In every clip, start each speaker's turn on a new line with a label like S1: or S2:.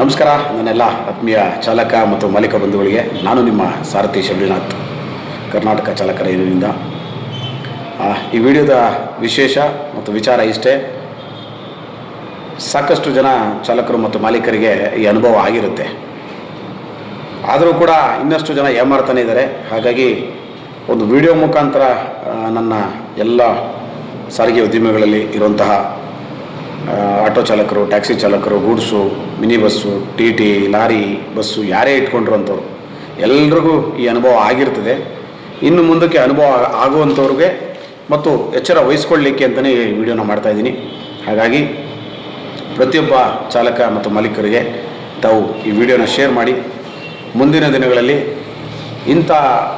S1: ನಮಸ್ಕಾರ, ನನ್ನೆಲ್ಲ ಆತ್ಮೀಯ ಚಾಲಕ ಮತ್ತು ಮಾಲೀಕ ಬಂಧುಗಳಿಗೆ. ನಾನು ನಿಮ್ಮ ಸಾರಥಿ ಶಬರಿನಾಥ್, ಕರ್ನಾಟಕ ಚಾಲಕರ ಯೂನಿಯನ್ನಿಂದ ಈ ವಿಡಿಯೋದ ವಿಶೇಷ ಮತ್ತು ವಿಚಾರ ಇಷ್ಟೇ. ಸಾಕಷ್ಟು ಜನ ಚಾಲಕರು ಮತ್ತು ಮಾಲೀಕರಿಗೆ ಈ ಅನುಭವ ಆಗಿರುತ್ತೆ. ಆದರೂ ಕೂಡ ಇನ್ನಷ್ಟು ಜನ ಏಮಾಡ್ತಾನೇ ಇದ್ದಾರೆ. ಹಾಗಾಗಿ ಒಂದು ವಿಡಿಯೋ ಮುಖಾಂತರ ನನ್ನ ಎಲ್ಲ ಸಾರಿಗೆ ಉದ್ಯಮಗಳಲ್ಲಿ ಇರುವಂತಹ ಆಟೋ ಚಾಲಕರು, ಟ್ಯಾಕ್ಸಿ ಚಾಲಕರು, goods mini bus T T, lorry, bus ಯಾರೇ ಇಟ್ಕೊಂಡ್ರು ಅಂಥವ್ರು, ಎಲ್ರಿಗೂ ಈ ಅನುಭವ ಆಗಿರ್ತದೆ. ಇನ್ನು ಮುಂದಕ್ಕೆ ಅನುಭವ ಆಗುವಂಥವ್ರಿಗೆ ಮತ್ತು ಎಚ್ಚರ ವಹಿಸ್ಕೊಳ್ಳಿಕ್ಕೆ ಅಂತಲೇ ಈ ವಿಡಿಯೋನ ಮಾಡ್ತಾಯಿದ್ದೀನಿ ಹಾಗಾಗಿ ಪ್ರತಿಯೊಬ್ಬ ಚಾಲಕ ಮತ್ತು ಮಾಲೀಕರಿಗೆ ತಾವು ಈ ವಿಡಿಯೋನ ಶೇರ್ ಮಾಡಿ. ಮುಂದಿನ ದಿನಗಳಲ್ಲಿ ಇಂಥ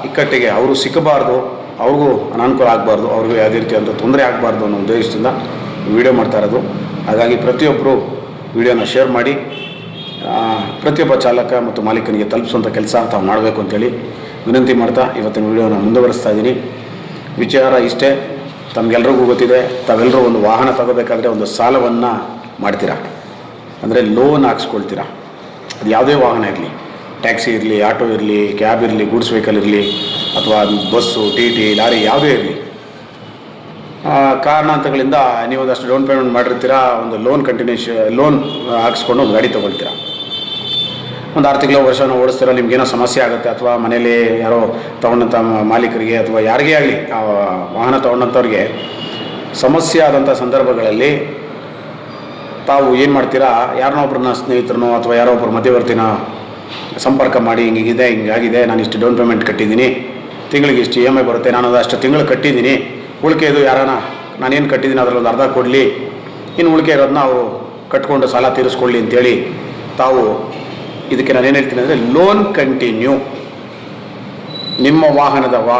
S1: ಇಕ್ಕಟ್ಟಿಗೆ ಅವರು ಸಿಕ್ಕಬಾರ್ದು, ಅವ್ರಿಗೂ ಅನಾನುಕೂಲ ಆಗಬಾರ್ದು, ಅವ್ರಿಗೂ ಯಾವುದೇ ರೀತಿಯಾದಂಥ ತೊಂದರೆ ಆಗಬಾರ್ದು ಅನ್ನೋ ಉದ್ದೇಶದಿಂದ ವಿಡಿಯೋ ಮಾಡ್ತಾ ಇರೋದು. ಹಾಗಾಗಿ ಪ್ರತಿಯೊಬ್ಬರು ವಿಡಿಯೋನ ಶೇರ್ ಮಾಡಿ ಪ್ರತಿಯೊಬ್ಬ ಚಾಲಕ ಮತ್ತು ಮಾಲೀಕನಿಗೆ ತಲುಪಿಸುವಂಥ ಕೆಲಸ ತಾವು ಮಾಡಬೇಕು ಅಂತೇಳಿ ವಿನಂತಿ ಮಾಡ್ತಾ ಇವತ್ತಿನ ವಿಡಿಯೋನ ಮುಂದುವರಿಸ್ತಾ ಇದ್ದೀನಿ. ವಿಚಾರ ಇಷ್ಟೇ, ತಮಗೆಲ್ರಿಗೂ ಗೊತ್ತಿದೆ ತಾವೆಲ್ಲರೂ ಒಂದು ವಾಹನ ತಗೋಬೇಕಾದ್ರೆ ಒಂದು ಸಾಲವನ್ನು ಮಾಡ್ತೀರಾ? ಅಂದರೆ ಲೋನ್ ಹಾಕ್ಸ್ಕೊಳ್ತೀರಾ? ಅದು ಯಾವುದೇ ವಾಹನ ಇರಲಿ, ಟ್ಯಾಕ್ಸಿ ಇರಲಿ, ಆಟೋ ಇರಲಿ, ಕ್ಯಾಬ್ ಇರಲಿ, ಗೂಡ್ಸ್ ವೆಹಿಕಲ್ ಇರಲಿ, ಅಥವಾ ಬಸ್ಸು, ಟಿ ಟಿ, ಲಾರಿ ಯಾವುದೇ ಇರಲಿ ಕಾರಣಾಂತರಗಳಿಂದ ನೀವು ಅಷ್ಟು ಡೌನ್ ಪೇಮೆಂಟ್ ಮಾಡಿರ್ತೀರಾ? ಒಂದು ಲೋನ್ ಕಂಟಿನ್ಯೂಶ ಲೋನ್ ಹಾಕಿಸ್ಕೊಂಡು ಒಂದು ಗಾಡಿ ತೊಗೊಳ್ತೀರಾ? ಒಂದು ಆರು ತಿಂಗಳು ವರ್ಷನ ಓಡಿಸ್ತೀರ ನಿಮಗೇನೋ ಸಮಸ್ಯೆ ಆಗುತ್ತೆ ಅಥವಾ ಮನೇಲಿ ಯಾರೋ ತೊಗೊಂಡಂಥ ಮಾಲೀಕರಿಗೆ ಅಥವಾ ಯಾರಿಗೇ ಆಗಲಿ ವಾಹನ ತೊಗೊಂಡಂಥವ್ರಿಗೆ ಸಮಸ್ಯೆ ಆದಂಥ ಸಂದರ್ಭಗಳಲ್ಲಿ ತಾವು ಏನು ಮಾಡ್ತೀರಾ? ಯಾರನ್ನೋ ಒಬ್ಬರನ್ನ ಸ್ನೇಹಿತರನೋ ಅಥವಾ ಯಾರೋ ಒಬ್ಬರು ಮಧ್ಯವರ್ತಿನ ಸಂಪರ್ಕ ಮಾಡಿ ಹಿಂಗಿದೆ ಹಿಂಗಾಗಿದೆ ನಾನು ಇಷ್ಟು ಡೌನ್ ಪೇಮೆಂಟ್ ಕಟ್ಟಿದ್ದೀನಿ, ತಿಂಗಳಿಗೆ ಇಷ್ಟು ಇ ಎಂ ಐ ಬರುತ್ತೆ ನಾನು ಅಷ್ಟು ತಿಂಗಳು ಕಟ್ಟಿದ್ದೀನಿ ಉಳಿಕೆದು ಯಾರಾನ? ನಾನೇನು ಕಟ್ಟಿದ್ದೀನಿ ಅದರಲ್ಲಿ ಒಂದು ಅರ್ಧ ಕೊಡಲಿ. ಇನ್ನು ಉಳಿಕೆ ಇರೋದನ್ನ ಅವರು ಕಟ್ಕೊಂಡು ಸಾಲ ತೀರಿಸ್ಕೊಳ್ಳಿ ಅಂತೇಳಿ ತಾವು ಇದಕ್ಕೆ ನಾನು ಏನು ಹೇಳ್ತೀನಿ ಅಂದರೆ ಲೋನ್ ಕಂಟಿನ್ಯೂ ನಿಮ್ಮ ವಾಹನದ ವಾ,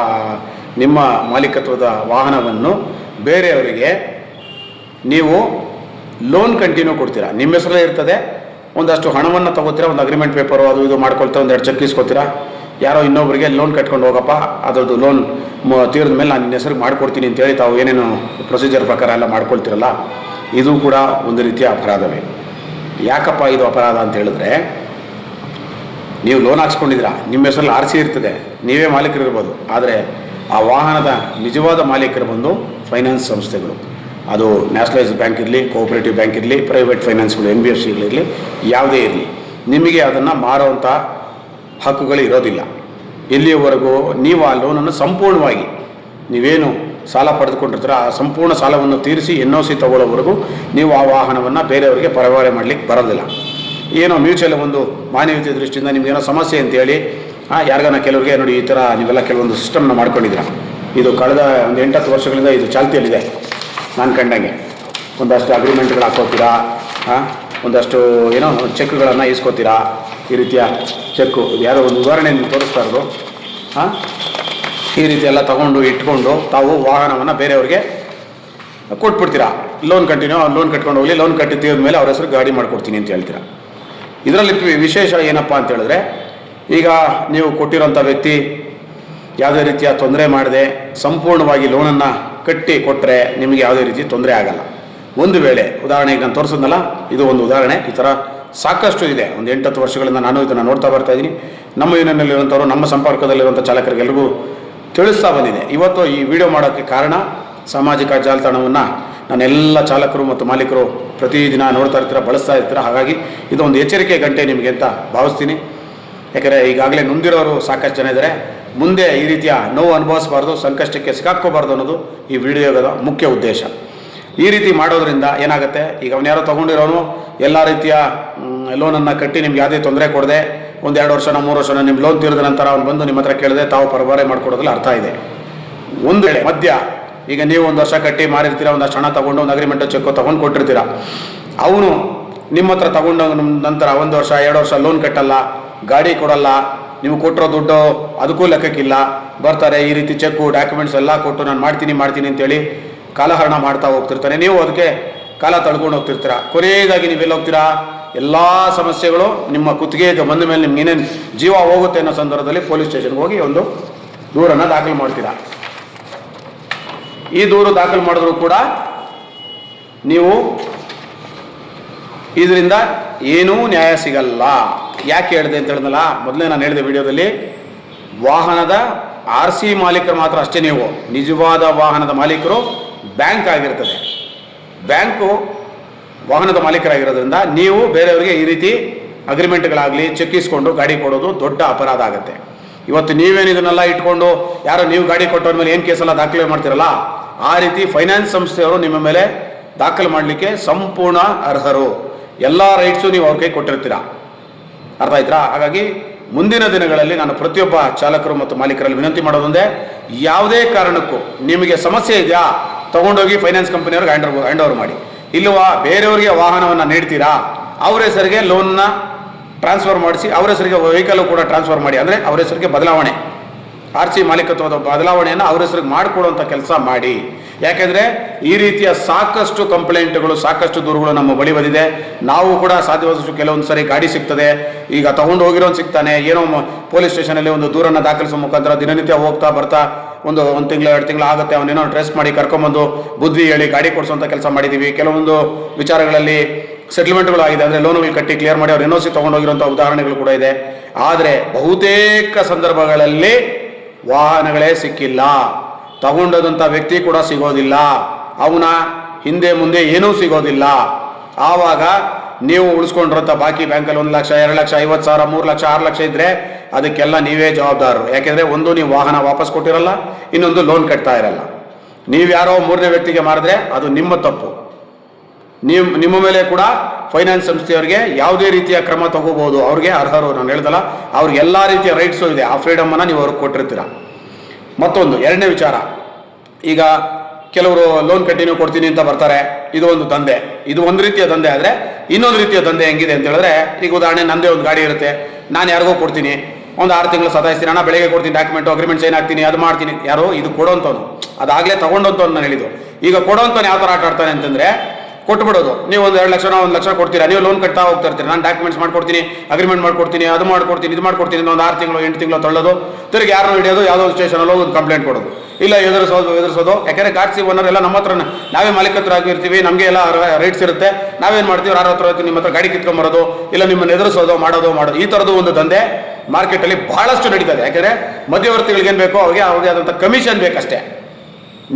S1: ನಿಮ್ಮ ಮಾಲೀಕತ್ವದ ವಾಹನವನ್ನು ಬೇರೆಯವರಿಗೆ ನೀವು ಲೋನ್ ಕಂಟಿನ್ಯೂ ಕೊಡ್ತೀರಾ? ನಿಮ್ಮ ಹೆಸರಲ್ಲೇ ಇರ್ತದೆ. ಒಂದಷ್ಟು ಹಣವನ್ನು ತಗೋತೀರಾ? ಒಂದು ಅಗ್ರಿಮೆಂಟ್ ಪೇಪರು ಅದು ಇದು ಮಾಡ್ಕೊಳ್ತಾ ಒಂದು ಎರಡು ಚೆಕ್ ಇಸ್ಕೊತೀರಾ ಯಾರೋ ಇನ್ನೊಬ್ಬರಿಗೆ ಲೋನ್ ಕಟ್ಕೊಂಡು ಹೋಗಪ್ಪ, ಅದರದ್ದು ಲೋನ್ ತೀರದ ಮೇಲೆ ನಾನು ನಿನ್ನ ಹೆಸರು ಮಾಡ್ಕೊಡ್ತೀನಿ ಅಂತೇಳಿ ತಾವು ಏನೇನು ಪ್ರೊಸೀಜರ್ ಪ್ರಕಾರ ಎಲ್ಲ ಮಾಡ್ಕೊಳ್ತೀರಲ್ಲ, ಇದು ಕೂಡ ಒಂದು ರೀತಿಯ ಅಪರಾಧವೇ. ಯಾಕಪ್ಪ ಇದು ಅಪರಾಧ ಅಂತ ಹೇಳಿದ್ರೆ, ನೀವು ಲೋನ್ ಹಾಕ್ಸ್ಕೊಂಡಿದ್ದೀರಾ, ನಿಮ್ಮ ಹೆಸರಲ್ಲಿ ಆರ್ ಸಿ ಇರ್ತದೆ, ನೀವೇ ಮಾಲೀಕರಿರ್ಬೋದು, ಆದರೆ ಆ ವಾಹನದ ನಿಜವಾದ ಮಾಲೀಕರು ಬಂದು ಫೈನಾನ್ಸ್ ಸಂಸ್ಥೆಗಳು, ಅದು ನ್ಯಾಷನಲೈಸ್ ಬ್ಯಾಂಕ್ ಇರಲಿ ಕೋಆಪರೇಟಿವ್ ಬ್ಯಾಂಕ್ ಇರಲಿ ಪ್ರೈವೇಟ್ ಫೈನಾನ್ಸ್ಗಳು ಎನ್ ಬಿ ಎಫ್ ಸಿಗಳಿರಲಿ ಯಾವುದೇ ಇರಲಿ, ನಿಮಗೆ ಅದನ್ನು ಮಾರುವಂಥ ಹಕ್ಕುಗಳು ಇರೋದಿಲ್ಲ. ಇಲ್ಲಿಯವರೆಗೂ ನೀವು ಆ ಲೋನನ್ನು ಸಂಪೂರ್ಣವಾಗಿ ನೀವೇನು ಸಾಲ ಪಡೆದುಕೊಂಡಿರ್ತೀರ ಆ ಸಂಪೂರ್ಣ ಸಾಲವನ್ನು ತೀರಿಸಿ ಎನ್ ಒ ಸಿ ತಗೊಳ್ಳೋವರೆಗೂ ನೀವು ಆ ವಾಹನವನ್ನು ಬೇರೆಯವರಿಗೆ ಪರವಾರೆ ಮಾಡಲಿಕ್ಕೆ ಬರೋದಿಲ್ಲ. ಏನೋ ಮ್ಯೂಚುವಲ್ ಒಂದು ಮಾನವೀಯತೆ ದೃಷ್ಟಿಯಿಂದ ನಿಮಗೇನೋ ಸಮಸ್ಯೆ ಅಂತೇಳಿ ಯಾರಿಗಾನ ಕೆಲವರಿಗೆ ನೋಡಿ ಈ ಥರ ನೀವೆಲ್ಲ ಕೆಲವೊಂದು ಸಿಸ್ಟಮ್ನ ಮಾಡ್ಕೊಂಡಿದ್ದೀರ? ಇದು ಕಳೆದ ಒಂದು ಎಂಟತ್ತು ವರ್ಷಗಳಿಂದ ಇದು ಚಾಲ್ತಿಯಲ್ಲಿದೆ. ನಾನು ಕಂಡಂಗೆ. ಒಂದಷ್ಟು ಅಗ್ರಿಮೆಂಟ್ಗಳು ಹಾಕೋತೀರಾ? ಒಂದಷ್ಟು ಏನೋ ಚೆಕ್ಗಳನ್ನು ಇಸ್ಕೋತೀರಾ ಈ ರೀತಿಯ ಚೆಕ್ಕು, ಯಾರೋ ಒಂದು ಉದಾಹರಣೆ ನಿಮ್ಗೆ ತೋರಿಸ್ತಾ ಇರೋದು. ಹಾಂ ಈ ರೀತಿ ಎಲ್ಲ ತಗೊಂಡು ಇಟ್ಕೊಂಡು ತಾವು ವಾಹನವನ್ನು ಬೇರೆಯವ್ರಿಗೆ ಕೊಟ್ಬಿಡ್ತೀರಾ? ಲೋನ್ ಕಂಟಿನ್ಯೂ ಲೋನ್ ಕಟ್ಕೊಂಡು ಹೋಗಲಿ, ಲೋನ್ ಕಟ್ಟಿ ತೀರಿದ ಮೇಲೆ ಅವ್ರ ಹೆಸರು ಗಾಡಿ ಮಾಡ್ಕೊಡ್ತೀನಿ ಅಂತ ಹೇಳ್ತೀರಾ? ಇದರಲ್ಲಿ ವಿಶೇಷ ಏನಪ್ಪ ಅಂತ ಹೇಳಿದ್ರೆ, ಈಗ ನೀವು ಕೊಟ್ಟಿರೋಂಥ ವ್ಯಕ್ತಿ ಯಾವುದೇ ರೀತಿಯ ತೊಂದರೆ ಮಾಡದೆ ಸಂಪೂರ್ಣವಾಗಿ ಲೋನನ್ನು ಕಟ್ಟಿ ಕೊಟ್ಟರೆ ನಿಮಗೆ ಯಾವುದೇ ರೀತಿ ತೊಂದರೆ ಆಗಲ್ಲ. ಒಂದು ವೇಳೆ, ಉದಾಹರಣೆಗೆ ನಾನು ತೋರಿಸಿದ್ನಲ್ಲ, ಇದು ಒಂದು ಉದಾಹರಣೆ, ಈ ಥರ ಸಾಕಷ್ಟು ಇದೆ. ಒಂದು ಎಂಟತ್ತು ವರ್ಷಗಳಿಂದ ನಾನು ಇದನ್ನು ನೋಡ್ತಾ ಬರ್ತಾ ಇದ್ದೀನಿ. ನಮ್ಮ ಯೂನಿಯನ್ನಲ್ಲಿರುವಂಥವ್ರು, ನಮ್ಮ ಸಂಪರ್ಕದಲ್ಲಿರುವಂಥ ಚಾಲಕರಿಗೆಲ್ಲರಿಗೂ ತಿಳಿಸ್ತಾ ಬಂದಿದೆ. ಇವತ್ತು ಈ ವಿಡಿಯೋ ಮಾಡೋಕ್ಕೆ ಕಾರಣ ಸಾಮಾಜಿಕ ಜಾಲತಾಣವನ್ನು ನಾನೆಲ್ಲ ಚಾಲಕರು ಮತ್ತು ಮಾಲೀಕರು ಪ್ರತಿದಿನ ನೋಡ್ತಾ ಇರ್ತೀರ, ಬಳಸ್ತಾ ಇರ್ತೀರ. ಹಾಗಾಗಿ ಇದೊಂದು ಎಚ್ಚರಿಕೆ ಗಂಟೆ ನಿಮಗೆ ಅಂತ ಭಾವಿಸ್ತೀನಿ. ಯಾಕಂದರೆ ಈಗಾಗಲೇ ನೊಂದಿರೋರು ಸಾಕಷ್ಟು ಜನ ಇದ್ದಾರೆ. ಮುಂದೆ ಈ ರೀತಿಯ ನೋವು ಅನುಭವಿಸಬಾರ್ದು, ಸಂಕಷ್ಟಕ್ಕೆ ಸಿಕ್ಕಾಕ್ಕೋಬಾರ್ದು ಅನ್ನೋದು ಈ ವಿಡಿಯೋದ ಮುಖ್ಯ ಉದ್ದೇಶ. ಈ ರೀತಿ ಮಾಡೋದ್ರಿಂದ ಏನಾಗುತ್ತೆ? ಈಗ ಅವನು ಯಾರೋ ತೊಗೊಂಡಿರೋನು, ಎಲ್ಲ ರೀತಿಯ ಲೋನನ್ನು ಕಟ್ಟಿ ನಿಮ್ಗೆ ಯಾವುದೇ ತೊಂದರೆ ಕೊಡದೆ, ಒಂದು ಎರಡು ವರ್ಷನ, ಮೂರು ವರ್ಷನ ನಿಮ್ಮ ಲೋನ್ ತೀರಿದ ನಂತರ ಅವ್ನು ಬಂದು ನಿಮ್ಮ ಹತ್ರ ಕೇಳಿದೆ, ತಾವು ಪರಭಾರೆ ಮಾಡಿಕೊಡೋದ್ರಲ್ಲಿ ಅರ್ಥ ಇದೆ. ಒಂದು ವೇಳೆ ಮಧ್ಯ, ಈಗ ನೀವು ಒಂದು ವರ್ಷ ಕಟ್ಟಿ ಮಾರಿರ್ತೀರ ಒಂದಷ್ಟು ಹಣ ತೊಗೊಂಡು ಒಂದು ಅಗ್ರಿಮೆಂಟ್ ಚೆಕ್ ತೊಗೊಂಡು ಕೊಟ್ಟಿರ್ತೀರ. ಅವನು ನಿಮ್ಮ ಹತ್ರ ತೊಗೊಂಡು ನಂತರ ಒಂದು ವರ್ಷ, ಎರಡು ವರ್ಷ ಲೋನ್ ಕಟ್ಟಲ್ಲ, ಗಾಡಿ ಕೊಡಲ್ಲ, ನೀವು ಕೊಟ್ಟಿರೋ ದುಡ್ಡು ಅದಕ್ಕೂ ಲೆಕ್ಕಕ್ಕಿಲ್ಲ, ಬರ್ತಾರೆ, ಈ ರೀತಿ ಚೆಕ್ಕು ಡಾಕ್ಯುಮೆಂಟ್ಸ್ ಎಲ್ಲ ಕೊಟ್ಟು ನಾನು ಮಾಡ್ತೀನಿ ಮಾಡ್ತೀನಿ ಅಂತೇಳಿ ಕಾಲಹರಣ ಮಾಡ್ತಾ ಹೋಗ್ತಿರ್ತಾನೆ. ನೀವು ಅದಕ್ಕೆ ಕಾಲ ತಳ್ಕೊಂಡು ಹೋಗ್ತಿರ್ತೀರ? ಕೊನೆಯದಾಗಿ ನೀವೆಲ್ಲ ಹೋಗ್ತೀರಾ? ಎಲ್ಲ ಸಮಸ್ಯೆಗಳು ನಿಮ್ಮ ಕುತ್ತಿಗೆಗೆ ಬಂದ ಮೇಲೆ ನಿಮ್ಗೆ ಏನೇನು ಜೀವ ಹೋಗುತ್ತೆ ಅನ್ನೋ ಸಂದರ್ಭದಲ್ಲಿ ಪೊಲೀಸ್ ಸ್ಟೇಷನ್ಗೆ ಹೋಗಿ ಒಂದು ದೂರನ್ನು ದಾಖಲು ಮಾಡ್ತೀರಾ? ಈ ದೂರು ದಾಖಲು ಮಾಡಿದ್ರು ಕೂಡ ನೀವು ಇದರಿಂದ ಏನೂ ನ್ಯಾಯ ಸಿಗಲ್ಲ. ಯಾಕೆ ಹೇಳಿದೆ ಅಂತ ಹೇಳಿದ್ನಲ್ಲ? ಮೊದಲೇ ನಾನು ಹೇಳಿದೆ ವಿಡಿಯೋದಲ್ಲಿ ವಾಹನದ ಆರ್ ಸಿ ಮಾಲೀಕರು ಮಾತ್ರ ಅಷ್ಟೇ ನೀವು. ನಿಜವಾದ ವಾಹನದ ಮಾಲೀಕರು ಬ್ಯಾಂಕ್ ಆಗಿರ್ತದೆ. ಬ್ಯಾಂಕು ವಾಹನದ ಮಾಲೀಕರಾಗಿರೋದ್ರಿಂದ ನೀವು ಬೇರೆಯವರಿಗೆ ಈ ರೀತಿ ಅಗ್ರಿಮೆಂಟ್ಗಳಾಗಲಿ, ಚೆಕ್ಕಿಸ್ಕೊಂಡು ಗಾಡಿ ಕೊಡೋದು ದೊಡ್ಡ ಅಪರಾಧ ಆಗುತ್ತೆ. ಇವತ್ತು ನೀವೇನು ಇದನ್ನೆಲ್ಲ ಇಟ್ಕೊಂಡು ಯಾರೋ ನೀವು ಗಾಡಿ ಕೊಟ್ಟವ್ರ ಮೇಲೆ ಏನು ಕೇಸೆಲ್ಲ ದಾಖಲೆ ಮಾಡ್ತೀರಲ್ಲ, ಆ ರೀತಿ ಫೈನಾನ್ಸ್ ಸಂಸ್ಥೆಯವರು ನಿಮ್ಮ ಮೇಲೆ ದಾಖಲೆ ಮಾಡಲಿಕ್ಕೆ ಸಂಪೂರ್ಣ ಅರ್ಹರು. ಎಲ್ಲ ರೈಟ್ಸು ನೀವು ಅವ್ರ ಕೈ ಕೊಟ್ಟಿರ್ತೀರಾ? ಅರ್ಥ ಆಯ್ತಾ? ಹಾಗಾಗಿ ಮುಂದಿನ ದಿನಗಳಲ್ಲಿ ನಾನು ಪ್ರತಿಯೊಬ್ಬ ಚಾಲಕರು ಮತ್ತು ಮಾಲೀಕರಲ್ಲಿ ವಿನಂತಿ ಮಾಡೋದೊಂದೇ, ಯಾವುದೇ ಕಾರಣಕ್ಕೂ ನಿಮಗೆ ಸಮಸ್ಯೆ ಇದೆಯಾ? ತಗೊಂಡೋಗಿ ಫೈನಾನ್ಸ್ ಕಂಪನಿಯವ್ರಿಗೆ ಹ್ಯಾಂಡ್ ಹ್ಯಾಂಡ್ ಓವರ್ ಮಾಡಿ. ಇಲ್ಲವಾ, ಬೇರೆಯವರಿಗೆ ವಾಹನವನ್ನು ನೀಡ್ತೀರಾ? ಅವ್ರ ಹೆಸರಿಗೆ ಲೋನ್ನ ಟ್ರಾನ್ಸ್ಫರ್ ಮಾಡಿಸಿ, ಅವ್ರ ಹೆಸರಿಗೆ ವೆಹಿಕಲ್ ಕೂಡ ಟ್ರಾನ್ಸ್ಫರ್ ಮಾಡಿ. ಅಂದರೆ ಅವ್ರ ಹೆಸರಿಗೆ ಬದಲಾವಣೆ. ಆರ್ ಸಿ ಮಾಲೀಕತ್ವದ ಬದಲಾವಣೆಯನ್ನು ಅವ್ರ ಹೆಸರಿಗೆ ಮಾಡಿಕೊಡುವಂಥ ಕೆಲಸ ಮಾಡಿ. ಯಾಕೆಂದರೆ ಈ ರೀತಿಯ ಸಾಕಷ್ಟು ಕಂಪ್ಲೇಂಟ್ಗಳು ಸಾಕಷ್ಟು ದೂರುಗಳು ನಮ್ಮ ಬಳಿ ಬಂದಿದೆ. ನಾವು ಕೂಡ ಸಾಧ್ಯವಾದಷ್ಟು ಕೆಲವೊಂದು ಸರಿ ಗಾಡಿ ಸಿಗ್ತದೆ. ಈಗ ತಗೊಂಡು ಹೋಗಿರೋನು ಸಿಗ್ತಾನೆ. ಏನೋ ಪೊಲೀಸ್ ಸ್ಟೇಷನಲ್ಲಿ ಒಂದು ದೂರನ್ನು ದಾಖಲಿಸುವ ಮುಖಾಂತರ ದಿನನಿತ್ಯ ಹೋಗ್ತಾ ಬರ್ತಾ ಒಂದು ಒಂದು ತಿಂಗಳು, ಎರಡು ತಿಂಗಳು ಆಗುತ್ತೆ ಅವನೇನೋ ಟ್ರೆಸ್ ಮಾಡಿ ಕರ್ಕೊಂಬಂದು ಬುದ್ಧಿ ಹೇಳಿ ಗಾಡಿ ಕೊಡಿಸುವಂಥ ಕೆಲಸ ಮಾಡಿದ್ದೀವಿ ಕೆಲವೊಂದು ವಿಚಾರಗಳಲ್ಲಿ ಸೆಟಲ್ಮೆಂಟ್ಗಳು ಆಗಿದೆ. ಅಂದರೆ ಲೋನ್ಗಳು ಕಟ್ಟಿ ಕ್ಲಿಯರ್ ಮಾಡಿ ಅವ್ರು ಎನ್ ಸಿ ತೊಗೊಂಡೋಗಿರುವಂಥ ಉದಾಹರಣೆಗಳು ಕೂಡ ಇದೆ. ಆದರೆ ಬಹುತೇಕ ಸಂದರ್ಭಗಳಲ್ಲಿ ವಾಹನಗಳೇ ಸಿಕ್ಕಿಲ್ಲ. ತಗೊಂಡದಂಥ ವ್ಯಕ್ತಿ ಕೂಡ ಸಿಗೋದಿಲ್ಲ. ಅವನ ಹಿಂದೆ, ಮುಂದೆ ಏನೂ ಸಿಗೋದಿಲ್ಲ. ಆವಾಗ ನೀವು ಉಳಿಸ್ಕೊಂಡಿರೋಂಥ ಬಾಕಿ ಬ್ಯಾಂಕಲ್ಲಿ ಒಂದು ಲಕ್ಷ, ಎರಡು ಲಕ್ಷ, ಐವತ್ತು ಸಾವಿರ, ಮೂರು ಲಕ್ಷ, ಆರು ಲಕ್ಷ ಇದ್ದರೆ ಅದಕ್ಕೆಲ್ಲ ನೀವೇ ಜವಾಬ್ದಾರರು. ಯಾಕೆಂದರೆ ಒಂದು ನೀವು ವಾಹನ ವಾಪಸ್ ಕೊಟ್ಟಿರಲ್ಲ, ಇನ್ನೊಂದು ಲೋನ್ ಕಟ್ತಾ ಇರಲ್ಲ. ನೀವು ಯಾರೋ ಮೂರನೇ ವ್ಯಕ್ತಿಗೆ ಮಾರಿದ್ರೆ ಅದು ನಿಮ್ಮ ತಪ್ಪು. ನೀವು, ನಿಮ್ಮ ಮೇಲೆ ಕೂಡ ಫೈನಾನ್ಸ್ ಸಂಸ್ಥೆಯವರಿಗೆ ಯಾವುದೇ ರೀತಿಯ ಕ್ರಮ ತಗೋಬಹುದು. ಅವ್ರಿಗೆ ಅರ್ಹರು ನಾನು ಹೇಳ್ದಲ್ಲ, ಅವ್ರಿಗೆ ಎಲ್ಲ ರೀತಿಯ ರೈಟ್ಸು ಇದೆ. ಆ ಫ್ರೀಡಮನ್ನು ನೀವು ಅವ್ರಿಗೆ ಕೊಟ್ಟಿರ್ತೀರ. ಮತ್ತೊಂದು, ಎರಡನೇ ವಿಚಾರ. ಈಗ ಕೆಲವರು ಲೋನ್ ಕಂಟಿನ್ಯೂ ಕೊಡ್ತೀನಿ ಅಂತ ಬರ್ತಾರೆ. ಇದು ಒಂದು ದಂಧೆ. ಇದು ಒಂದು ರೀತಿಯ ದಂಧೆ ಆದರೆ ಇನ್ನೊಂದು ರೀತಿಯ ದಂಧೆ ಹೆಂಗಿದೆ ಅಂತ ಹೇಳಿದ್ರೆ, ಈಗ ಉದಾಹರಣೆ ನಂದೇ ಒಂದು ಗಾಡಿ ಇರುತ್ತೆ. ನಾನು ಯಾರಿಗೋ ಕೊಡ್ತೀನಿ. ಒಂದು ಆರು ತಿಂಗಳು ಸತಾಯಿಸ್ತೀನಿ. ಹಣ ಬೆಳಗ್ಗೆ ಕೊಡ್ತೀನಿ ಡಾಕ್ಯುಮೆಂಟ್ ಅಗ್ರಿಮೆಂಟ್ ಸೈನ್ ಹಾಕ್ತೀನಿ, ಅದು ಮಾಡ್ತೀನಿ. ಯಾರು, ಇದು ಕೊಡೋಂಥವ್ನು. ಅದಾಗಲೇ ತೊಗೊಂಡಂಥವ್ನು ನಾನು ಹೇಳಿದ್ದು. ಈಗ ಕೊಡೋಂಥವ್ನು ಯಾವ ಥರ ಆಟ ಆಡ್ತಾನೆ ಅಂತಂದರೆ ಕೊಟ್ಬಿಡೋದು. ನೀವು ಒಂದು ಎರಡು ಲಕ್ಷ ಒಂದು ಲಕ್ಷ ಕೊಡ್ತೀರಾ? ನೀವು ಲೋನ್ ಕಟ್ತಾ ಹೋಗ್ತಾ ಇರ್ತೀರಿ? ನಾನು ಡಾಕ್ಯುಮೆಂಟ್ಸ್ ಮಾಡ್ಕೊಡ್ತೀನಿ ಅಗ್ರಿಮೆಂಟ್ ಮಾಡ್ಕೊಡ್ತೀನಿ, ಅದು ಮಾಡ್ಕೊಡ್ತೀನಿ, ಇದು ಮಾಡ್ಕೊಡ್ತೀನಿ ಒಂದು ಆರು ತಿಂಗಳು, ಎಂಟು ತಿಂಗಳು ತಳ್ಳೋದು. ತಿರುಗಿ ಯಾರು ಹಿಡಿಯೋದು, ಯಾವುದೋ ಸ್ಟೇಷನಲ್ಲಿ ಹೋಗಿ ಒಂದು ಕಂಪ್ಲೇಂಟ್ ಕೊಡೋದು. ಇಲ್ಲ, ಎದುರಿಸೋದು ಎದುರಿಸೋದು. ಯಾಕಂದರೆ ಗಾಡ್ಸಿ ಓನರ್ ಎಲ್ಲ ನಮ್ಮ ಹತ್ರ ನಾವೇ ಮಾಲೀಕತ್ರಾಗಿರ್ತೀವಿ ನಮಗೆ ಎಲ್ಲ ರೈಟ್ಸ್ ಇರುತ್ತೆ. ನಾವೇನು ಮಾಡ್ತೀವಿ? ಯಾರ ಹತ್ರ ನಿಮ್ಮ ಹತ್ರ ಗಾಡಿ ಕಿತ್ಕೊಂಬರೋದು ಇಲ್ಲ ನಿಮ್ಮನ್ನು ಎದುರಿಸೋದು, ಮಾಡೋದು ಮಾಡೋದು. ಈ ಥರದ್ದು ಒಂದು ದಂಧೆ ಮಾರ್ಕೆಟಲ್ಲಿ ಬಹಳಷ್ಟು ನಡೀತದೆ. ಯಾಕೆಂದ್ರೆ ಮಧ್ಯವರ್ತಿಗಳಿಗೆ ಏನು ಬೇಕೋ ಅವ್ರಿಗೆ ಅವ್ರಿಗೆ ಆದಂಥ ಕಮಿಷನ್ ಬೇಕಷ್ಟೇ.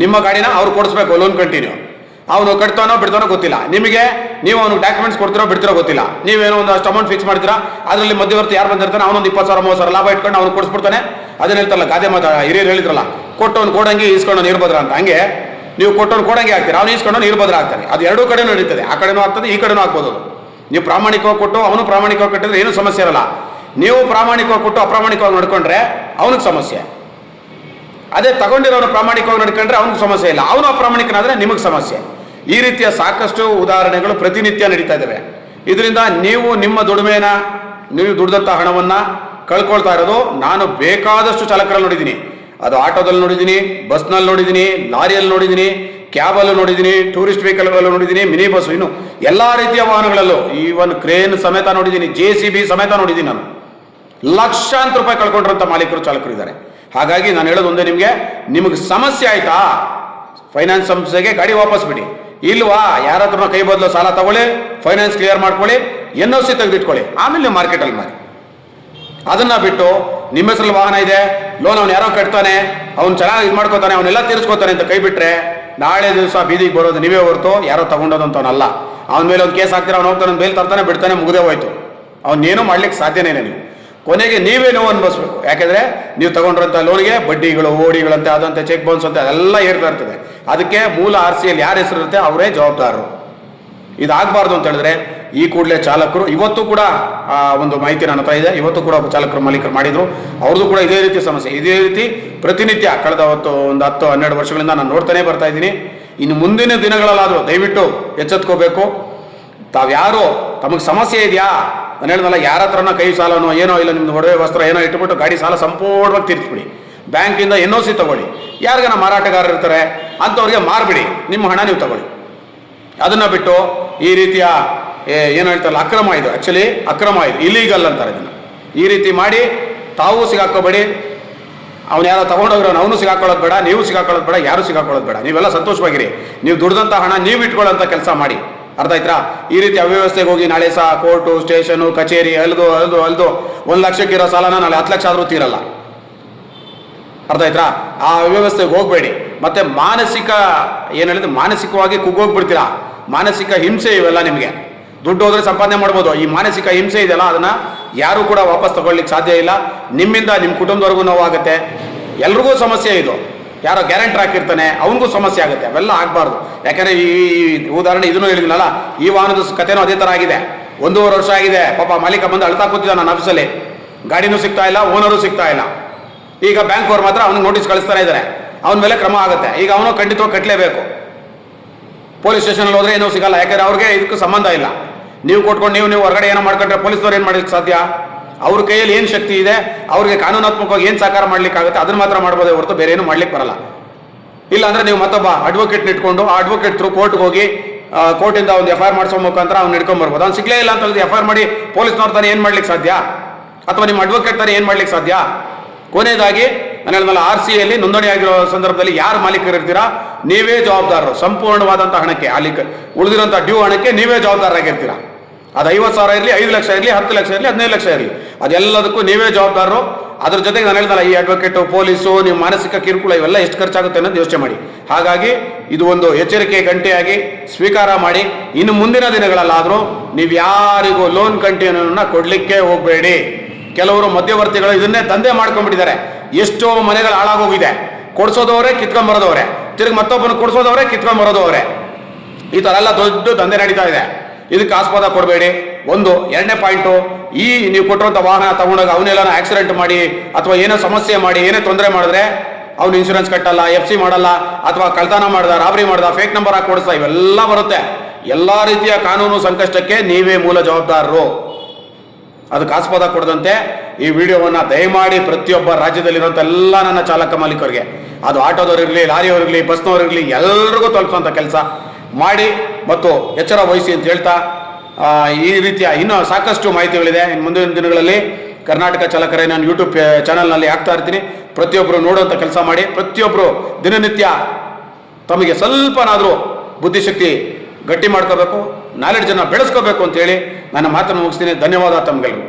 S1: ನಿಮ್ಮ ಗಾಡಿನ ಅವ್ರು ಕೊಡಿಸ್ಬೇಕು ಲೋನ್ ಕಂಟಿನ್ಯೂ ಅವನು ಕಟ್ತಾನೋ ಬಿಡ್ತಾನೋ ಗೊತ್ತಿಲ್ಲ. ನಿಮಗೆ ನೀವು ಅವ್ನಿಗೆ ಡಾಕ್ಯುಮೆಂಟ್ಸ್ ಕೊಡ್ತಿರೋ ಬಿಡ್ತಿರೋ ಗೊತ್ತಿಲ್ಲ. ನೀವೇನೋ ಒಂದು ಅಷ್ಟು ಅಮೌಂಟ್ ಫಿಕ್ಸ್ ಮಾಡ್ತೀರಾ? ಅದರಲ್ಲಿ ಮಧ್ಯವರ್ತಿ ಯಾರು ಬಂದಿರ್ತಾನೆ? ಅವನೊಂದು ಇಪ್ಪತ್ತು ಸಾವಿರ, ಮೂವತ್ತು ಸಾವಿರ ಲಾಭ ಇಟ್ಕೊಂಡು ಅವ್ನು ಕೊಡಿಸ್ಬಿಡ್ತಾನೆ. ಅದನ್ನ ಹೇಳ್ತಲ್ಲ ಗಾದೆ ಮಾತಾ, ಹಿರಿಯರು ಹೇಳಿದ್ರಲ್ಲ, ಕೊಟ್ಟವ್ನು ಕೊಡಂಗೆ ಈಸ್ಕೊಂಡು ನೀರ್ಭದ್ರ ಅಂತ. ಹಂಗೆ ನೀವು ಕೊಟ್ಟವ್ನು ಕೊಡಂಗೆ ಆಗ್ತೀರಾ. ಅವ್ನು ಈಸ್ಕೊಂಡು ನೀರ್ಭದ್ರ ಆಗ್ತಾನೆ. ಅದು ಎರಡೂ ಕಡೆ ನಡೀತದೆ. ಆ ಕಡೆನೂ ಆಗ್ತದೆ, ಈ ಕಡೆನೂ ಆಗ್ಬೋದು. ನೀವು ಪ್ರಾಮಾಣಿಕವಾಗಿ ಕೊಟ್ಟು, ಅವನು ಪ್ರಾಮಾಣಿಕವಾಗಿ ಕಟ್ಟಿದ್ರೆ ಏನೂ ಸಮಸ್ಯೆ ಇರಲ್ಲ. ನೀವು ಪ್ರಾಮಾಣಿಕವಾಗಿ ಕೊಟ್ಟು ಅಪ್ರಾಮಾಣಿಕವಾಗಿ ನಡ್ಕೊಂಡ್ರೆ ಅವನಿಗೆ ಸಮಸ್ಯೆ. ಅದೇ ತಗೊಂಡಿರೋನು ಪ್ರಾಮಾಣಿಕವಾಗಿ ನಡ್ಕೊಂಡ್ರೆ ಅವ್ನಿಗೆ ಸಮಸ್ಯೆ ಇಲ್ಲ. ಅವನು ಅಪ್ರಾಮಾಣಿಕನಾದ್ರೆ ನಿಮಗೆ ಸಮಸ್ಯೆ. ಈ ರೀತಿಯ ಸಾಕಷ್ಟು ಉದಾಹರಣೆಗಳು ಪ್ರತಿನಿತ್ಯ ನಡೀತಾ ಇದ್ದಾವೆ. ಇದರಿಂದ ನೀವು ನಿಮ್ಮ ದುಡಿಮೆನ, ನೀವು ದುಡ್ದಂಥ ಹಣವನ್ನ ಕಳ್ಕೊಳ್ತಾ ಇರೋದು. ನಾನು ಬೇಕಾದಷ್ಟು ಚಾಲಕರಲ್ಲಿ ನೋಡಿದ್ದೀನಿ. ಅದು ಆಟೋದಲ್ಲಿ ನೋಡಿದ್ದೀನಿ, ಬಸ್ನಲ್ಲಿ ನೋಡಿದ್ದೀನಿ, ಲಾರಿಯಲ್ಲಿ ನೋಡಿದ್ದೀನಿ, ಕ್ಯಾಬಲ್ಲೂ ನೋಡಿದ್ದೀನಿ, ಟೂರಿಸ್ಟ್ ವೆಹಿಕಲ್ಗಳಲ್ಲೂ ನೋಡಿದ್ದೀನಿ, ಮಿನಿ ಬಸ್ ಇನ್ನು ಎಲ್ಲ ರೀತಿಯ ವಾಹನಗಳಲ್ಲೂ ಈವನ್ ಕ್ರೇನ್ ಸಮೇತ ನೋಡಿದ್ದೀನಿ, ಜೆ ಸಿ ಬಿ ಸಮೇತ ನೋಡಿದ್ದೀನಿ ನಾನು. ಲಕ್ಷಾಂತರ ರೂಪಾಯಿ ಕಳ್ಕೊಂಡಿರೋಂಥ ಮಾಲೀಕರು, ಚಾಲಕರು ಇದ್ದಾರೆ. ಹಾಗಾಗಿ ನಾನು ಹೇಳೋದು ಒಂದೇ ನಿಮಗೆ ನಿಮಗೆ ಸಮಸ್ಯೆ ಆಯ್ತಾ? ಫೈನಾನ್ಸ್ ಸಂಸ್ಥೆಗೆ ಗಾಡಿ ವಾಪಸ್ ಬಿಡಿ. ಇಲ್ವಾ? ಯಾರ ಕೈ ಬದಲು ಸಾಲ ತಗೊಳ್ಳಿ ಫೈನಾನ್ಸ್ ಕ್ಲಿಯರ್ ಮಾಡ್ಕೊಳ್ಳಿ, ಎನ್ ಓ ಸಿ ತೆಗೆದಿಟ್ಕೊಳ್ಳಿ. ಆಮೇಲೆ ನೀವು ಮಾರ್ಕೆಟಲ್ಲಿ ಮಾರಿ. ಅದನ್ನ ಬಿಟ್ಟು ನಿಮ್ಮ ಹೆಸರಲ್ಲಿ ವಾಹನ ಇದೆ ಲೋನ್ ಅವ್ನು ಯಾರೋ ಕಟ್ತಾನೆ, ಅವ್ನು ಚೆನ್ನಾಗಿ ಇದು ಮಾಡ್ಕೋತಾನೆ ಅವನ್ನೆಲ್ಲ ತೀರಿಸ್ಕೋತಾನೆ ಅಂತ ಕೈ ಬಿಟ್ರೆ, ನಾಳೆ ದಿವಸ ಬೀದಿಗೆ ಬರೋದು ನೀವೇ ಹೊರತು, ಯಾರೋ ತಗೊಂಡೋದಂತವನಲ್ಲ ಅವನ ಮೇಲೆ ಒಂದು ಕೇಸ್ ಹಾಕ್ತೀರ, ಅವ್ನು ಹೋಗ್ತಾನೆ ಬೇಲ್ ತರ್ತಾನೆ, ಬಿಡ್ತಾನೆ, ಮುಗ್ದೇ ಹೋಯ್ತು. ಅವ್ನೇನು ಮಾಡ್ಲಿಕ್ಕೆ ಸಾಧ್ಯನೇ ನೀವು ಕೊನೆಗೆ ನೀವೇ ನೋವು ಅನ್ಭವಿಸ್ಬೇಕು. ಯಾಕೆಂದ್ರೆ ನೀವು ತಗೊಂಡಿರೋಂಥ ಲೋನ್ಗೆ ಬಡ್ಡಿಗಳು ಓಡಿಗಳಂತೆ ಅದಂತೆ ಚೆಕ್ ಬೌನ್ಸ್ ಅಂತ ಅದೆಲ್ಲ ಏರ್ತಾ ಇರ್ತದೆ. ಅದಕ್ಕೆ ಮೂಲ ಆರ್ ಸಿಯಲ್ಲಿ ಯಾರ ಹೆಸರು ಇರುತ್ತೆ? ಅವರೇ ಜವಾಬ್ದಾರರು. ಇದಾಗಬಾರ್ದು ಅಂತ ಹೇಳಿದ್ರೆ ಈ ಕೂಡಲೇ ಚಾಲಕರು. ಇವತ್ತು ಕೂಡ ಆ, ಒಂದು ಮಾಹಿತಿ ನನ್ನ ಹತ್ರ ಇದೆ. ಇವತ್ತು ಕೂಡ ಚಾಲಕರು ಮಾಲೀಕರು ಮಾಡಿದ್ರು. ಅವ್ರದ್ದು ಕೂಡ ಇದೇ ರೀತಿ ಸಮಸ್ಯೆ. ಇದೇ ರೀತಿ ಪ್ರತಿನಿತ್ಯ ಕಳೆದ ಹೊತ್ತು ಒಂದು ಹತ್ತು ಹನ್ನೆರಡು ವರ್ಷಗಳಿಂದ ನಾನು ನೋಡ್ತಾನೆ ಬರ್ತಾ ಇದ್ದೀನಿ. ಇನ್ನು ಮುಂದಿನ ದಿನಗಳಲ್ಲಾದರೂ ದಯವಿಟ್ಟು ಎಚ್ಚೆತ್ಕೋಬೇಕು. ತಾವ್ಯಾರು ತಮಗೆ ಸಮಸ್ಯೆ ಇದೆಯಾ? ನಾನು ಹೇಳಿದ್ನಲ್ಲ ಯಾರ ಹತ್ರನೋ ಕೈ ಸಾಲನೋ ಏನೋ ಇಲ್ಲ, ನಿಮ್ದು ಒಡವೆ ವಸ್ತ್ರ ಏನೋ ಇಟ್ಟುಬಿಟ್ಟು ಗಾಡಿ ಸಾಲ ಸಂಪೂರ್ಣವಾಗಿ ತೀರಿಸ್ಬಿಡಿ. ಬ್ಯಾಂಕಿಂದ ಎನ್ ಒ ಸಿ ತಗೊಳ್ಳಿ. ಯಾರಿಗಾನ ಮಾರಾಟಗಾರರು ಇರ್ತಾರೆ, ಅಂಥವ್ರಿಗೆ ಮಾರ್ಬಿಡಿ. ನಿಮ್ಮ ಹಣ ನೀವು ತಗೊಳ್ಳಿ. ಅದನ್ನು ಬಿಟ್ಟು ಈ ರೀತಿಯ ಏನು ಹೇಳ್ತಾರಲ್ಲ, ಅಕ್ರಮ ಇದು. ಆ್ಯಕ್ಚುಲಿ ಅಕ್ರಮ ಇದು. ಇಲೀಗಲ್ ಅಂತಾರೆ ಇದನ್ನು. ಈ ರೀತಿ ಮಾಡಿ, ತಾವು ಸಿಗಾಕೋಬೇಡಿ ಅವನು ಯಾರೋ ತಗೊಂಡೋಗ್ರವನು ಅವನು ಸಿಗಾಕೊಳ್ಳೋದು ಬೇಡ, ನೀವು ಸಿಗಾಕೊಳ್ಳೋದು ಬೇಡ, ಯಾರು ಸಿಗಾಕೊಳ್ಳೋದು ಬೇಡ. ನೀವೆಲ್ಲ ಸಂತೋಷವಾಗಿರಿ. ನೀವು ದುಡ್ದಂಥ ಹಣ ನೀವು ಇಟ್ಕೊಳ್ಳೋಂಥ ಕೆಲಸ ಮಾಡಿ. ಅರ್ಥ ಆಯ್ತಾ? ಈ ರೀತಿ ಅವ್ಯವಸ್ಥೆಗೆ ಹೋಗಿ ನಾಳೆ ಸಹ ಕೋರ್ಟು, ಸ್ಟೇಷನು, ಕಚೇರಿ, ಅಲ್ದು ಅಲ್ದು ಅಲ್ದು ಒಂದು ಲಕ್ಷಕ್ಕಿರೋ ಸಾಲನ ನಾಳೆ ಹತ್ತು ಲಕ್ಷ ಆದರೂ ತೀರಲ್ಲ. ಅರ್ಥ ಆಯ್ತಾ? ಆ ಅವ್ಯವಸ್ಥೆಗೆ ಹೋಗಬೇಡಿ. ಮತ್ತೆ ಮಾನಸಿಕ, ಏನು ಹೇಳಿದ್ರೆ, ಮಾನಸಿಕವಾಗಿ ಕುಗ್ಗೋಗ್ಬಿಡ್ತೀರಾ? ಮಾನಸಿಕ ಹಿಂಸೆ ಇವೆಲ್ಲ ನಿಮಗೆ. ದುಡ್ಡು ಹೋದ್ರೆ ಸಂಪಾದನೆ ಮಾಡ್ಬೋದು. ಈ ಮಾನಸಿಕ ಹಿಂಸೆ ಇದೆಯಲ್ಲ, ಅದನ್ನ ಯಾರು ಕೂಡ ವಾಪಸ್ ತಗೊಳ್ಳಿಕ್ಕೆ ಸಾಧ್ಯ ಇಲ್ಲ. ನಿಮ್ಮಿಂದ ನಿಮ್ಮ ಕುಟುಂಬದವರೆಗೂ ನೋವಾಗುತ್ತೆ. ಎಲ್ರಿಗೂ ಸಮಸ್ಯೆ ಇದು. ಯಾರೋ ಗ್ಯಾರಂಟರ್ ಹಾಕಿರ್ತಾನೆ, ಅವನಿಗೂ ಸಮಸ್ಯೆ ಆಗುತ್ತೆ, ಅವೆಲ್ಲ ಆಗಬಾರ್ದು. ಯಾಕಂದ್ರೆ ಈ ಉದಾಹರಣೆ ಇದನ್ನು ಹೇಳಿದ್ನಲ್ಲ, ಈ ವಾಹನದ ಕಥೆನೂ ಅದೇ ಥರ ಆಗಿದೆ. ಒಂದೂವರೆ ವರ್ಷ ಆಗಿದೆ, ಪಾಪ ಮಾಲೀಕ ಬಂದು ಅಳ್ತಾ ಕೂತಿದ್ದ ನನ್ನ ಆಫೀಸಲ್ಲಿ ಗಾಡಿನೂ ಸಿಗ್ತಾ ಇಲ್ಲ ಓನರು ಸಿಗ್ತಾ ಇಲ್ಲ. ಈಗ ಬ್ಯಾಂಕ್ ಅವ್ರು ಮಾತ್ರ ಅವ್ನಿಗೆ ನೋಟಿಸ್ ಕಳಿಸ್ತಾನೆ ಇದ್ದಾರೆ ಅವನ ಮೇಲೆ ಕ್ರಮ ಆಗುತ್ತೆ. ಈಗ ಅವನು ಖಂಡಿತವಾಗಿ ಕಟ್ಟಲೇಬೇಕು ಪೊಲೀಸ್ ಸ್ಟೇಷನಲ್ಲಿ ಹೋದ್ರೆ ಏನೂ ಸಿಗಲ್ಲ. ಯಾಕಂದ್ರೆ ಅವ್ರಿಗೆ ಇದಕ್ಕೂ ಸಂಬಂಧ ಇಲ್ಲ. ನೀವು ಕೊಟ್ಕೊಂಡು ನೀವು ನೀವು ಹೊರಗಡೆ ಏನೋ ಮಾಡ್ಕೊಂಡ್ರೆ ಪೊಲೀಸ್ನವ್ರು ಏನು ಮಾಡ್ಲಿಕ್ಕೆ ಸಾಧ್ಯ? ಅವ್ರ ಕೈಯಲ್ಲಿ ಏನು ಶಕ್ತಿ ಇದೆ, ಅವ್ರಿಗೆ ಕಾನೂನಾತ್ಮಕವಾಗಿ ಏನು ಸಾಕಾರ ಮಾಡ್ಲಿಕ್ಕಾಗುತ್ತೆ, ಅದನ್ನ ಮಾತ್ರ ಮಾಡ್ಬೋದೇ ಹೊರತು ಬೇರೆ ಏನು ಮಾಡ್ಲಿಕ್ಕೆ ಬರಲ್ಲ. ಇಲ್ಲ ಅಂದ್ರೆ ನೀವು ಮತ್ತೊಬ್ಬ ಅಡ್ವೊಕೇಟ್ ಇಟ್ಕೊಂಡು, ಆ ಅಡ್ವೊಕೇಟ್ ಥ್ರೂ ಕೋರ್ಟ್ಗೆ ಹೋಗಿ ಕೋರ್ಟಿಂದ ಒಂದು ಎಫ್ ಐ ಮಾಡಿಸೋ ಮುಖಾಂತರ ಅವ್ನು ಹಿಡ್ಕೊಂಡ್ ಬರ್ಬೋದು. ಅವ್ನು ಸಿಗ್ಲೇ ಇಲ್ಲ ಅಂತ ಎಫ್ ಐ ಆರ್ ಮಾಡಿ ಪೊಲೀಸ್ ತಾನೇ ಏನು ಮಾಡ್ಲಿಕ್ಕೆ ಸಾಧ್ಯ? ಅಥವಾ ನಿಮ್ಮ ಅಡ್ವೊಕೇಟ್ ತಾನೇ ಏನು ಮಾಡ್ಲಿಕ್ಕೆ ಸಾಧ್ಯ? ಕೊನೆಯದಾಗಿ ನಾನು ಹೇಳಿದ್ನಲ್ಲ ಆರ್ ಸಿ ಯಲ್ಲಿ ನೋಂದಣಿ ಆಗಿರೋ ಸಂದರ್ಭದಲ್ಲಿ ಯಾರು ಮಾಲೀಕರು ಇರ್ತೀರಾ? ನೀವೇ ಜವಾಬ್ದಾರರು. ಸಂಪೂರ್ಣವಾದಂಥ ಹಣಕ್ಕೆ ಅಲ್ಲಿ ಉಳಿದಿರೋಂಥ ಡ್ಯೂ ಹಣಕ್ಕೆ ನೀವೇ ಜವಾಬ್ದಾರರಾಗಿರ್ತೀರಾ? ಅದು ಐವತ್ತು ಸಾವಿರ ಇರಲಿ, ಐದು ಲಕ್ಷ ಇರಲಿ, ಹತ್ತು ಲಕ್ಷ ಇರಲಿ, ಹದಿನೈದು ಲಕ್ಷ ಇರಲಿ. ಅದೆಲ್ಲದಕ್ಕೂ ನೀವೇ ಜವಾಬ್ದಾರರು. ಅದ್ರ ಜೊತೆಗೆ ನಾನು ಹೇಳ್ದಲ್ಲ, ಈ ಅಡ್ವೊಕೇಟು ಪೊಲೀಸು ನಿಮ್ಮ ಮಾನಸಿಕ ಕಿರುಕುಳ ಇವೆಲ್ಲ ಎಷ್ಟು ಖರ್ಚಾಗುತ್ತೆ ಅನ್ನೋದು ಯೋಚನೆ ಮಾಡಿ. ಹಾಗಾಗಿ ಇದು ಒಂದು ಎಚ್ಚರಿಕೆ ಗಂಟೆಯಾಗಿ ಸ್ವೀಕಾರ ಮಾಡಿ. ಇನ್ನು ಮುಂದಿನ ದಿನಗಳಲ್ಲಾದರೂ ನೀವು ಯಾರಿಗೂ ಲೋನ್ ಕಂಟಿನ್ಯೂನ ಕೊಡಲಿಕ್ಕೆ ಹೋಗಬೇಡಿ. ಕೆಲವರು ಮಧ್ಯವರ್ತಿಗಳು ಇದನ್ನೇ ದಂಧೆ ಮಾಡ್ಕೊಂಡ್ಬಿಟ್ಟಿದ್ದಾರೆ. ಎಷ್ಟೋ ಮನೆಗಳು ಹಾಳಾಗೋಗಿದೆ. ಕೊಡಿಸೋದವರೇ ಕಿತ್ಕೊಂಡ್ ಬರೋದವ್ರೆ ತಿರುಗಿ ಮತ್ತೊಬ್ಬನ ಕೊಡ್ಸೋದವರೇ ಕಿತ್ಕೊಂಡ್ ಬರೋದವ್ರೆ ಈ ಥರ ಎಲ್ಲ ದೊಡ್ಡ ದಂಧೆ ನಡೀತಾ ಇದೆ. ಇದಕ್ಕೆ ಆಸ್ಪದ ಕೊಡಬೇಡಿ. ಒಂದು, ಎರಡನೇ ಪಾಯಿಂಟು ಈ ನೀವು ಕೊಟ್ಟಿರುವಂಥ ವಾಹನ ತಗೊಂಡಾಗ ಅವನ್ನೆಲ್ಲ ಆಕ್ಸಿಡೆಂಟ್ ಮಾಡಿ ಅಥವಾ ಏನೋ ಸಮಸ್ಯೆ ಮಾಡಿ, ಏನೇ ತೊಂದರೆ ಮಾಡಿದ್ರೆ ಅವ್ನು ಇನ್ಶೂರೆನ್ಸ್ ಕಟ್ಟಲ್ಲ ಎಫ್ ಸಿ ಮಾಡಲ್ಲ, ಅಥವಾ ಕಳ್ತನ ಮಾಡ್ದ ರಾಬರಿ ಮಾಡ್ದ ಫೇಕ್ ನಂಬರ್ ಹಾಕಿ ಕೊಡಿಸ್ತಾ ಇವೆಲ್ಲ ಬರುತ್ತೆ. ಎಲ್ಲ ರೀತಿಯ ಕಾನೂನು ಸಂಕಷ್ಟಕ್ಕೆ ನೀವೇ ಮೂಲ ಜವಾಬ್ದಾರರು. ಅದಕ್ಕೆ ಆಸ್ಪದ ಕೊಡದಂತೆ ಈ ವಿಡಿಯೋವನ್ನು ದಯಮಾಡಿ ಪ್ರತಿಯೊಬ್ಬ ರಾಜ್ಯದಲ್ಲಿರುವಂಥ ಎಲ್ಲ ನನ್ನ ಚಾಲಕ ಮಾಲೀಕರಿಗೆ, ಅದು ಆಟೋದವ್ರಿರಲಿ, ಲಾರಿಯವರಿರಲಿ, ಬಸ್ನವರಿರಲಿ, ಎಲ್ರಿಗೂ ತಲುಪಿಸುವಂಥ ಕೆಲಸ. ಮಾಡಿ ಮತ್ತು ಎಚ್ಚರ ವಹಿಸಿ ಅಂತ ಹೇಳ್ತಾ ಈ ರೀತಿಯ ಇನ್ನೂ ಸಾಕಷ್ಟು ಮಾಹಿತಿಗಳಿದೆ. ಇನ್ನು ಮುಂದಿನ ದಿನಗಳಲ್ಲಿ ಕರ್ನಾಟಕ ಚಾಲಕರೇ ನಾನು ಯೂಟ್ಯೂಬ್ ಚಾನಲ್ನಲ್ಲಿ ಹಾಕ್ತಾ ಇರ್ತೀನಿ. ಪ್ರತಿಯೊಬ್ಬರು ನೋಡುವಂಥ ಕೆಲಸ ಮಾಡಿ ಪ್ರತಿಯೊಬ್ಬರು ದಿನನಿತ್ಯ ತಮಗೆ ಸ್ವಲ್ಪನಾದರೂ ಬುದ್ಧಿಶಕ್ತಿ ಗಟ್ಟಿ ಮಾಡ್ಕೋಬೇಕು ನಾಲೆಡ್ಜನ್ನು ಬೆಳೆಸ್ಕೋಬೇಕು ಅಂತೇಳಿ ನನ್ನ ಮಾತನ್ನು ಮುಗಿಸ್ತೀನಿ. ಧನ್ಯವಾದ ತಮಗೆಲ್ಲರಿಗೂ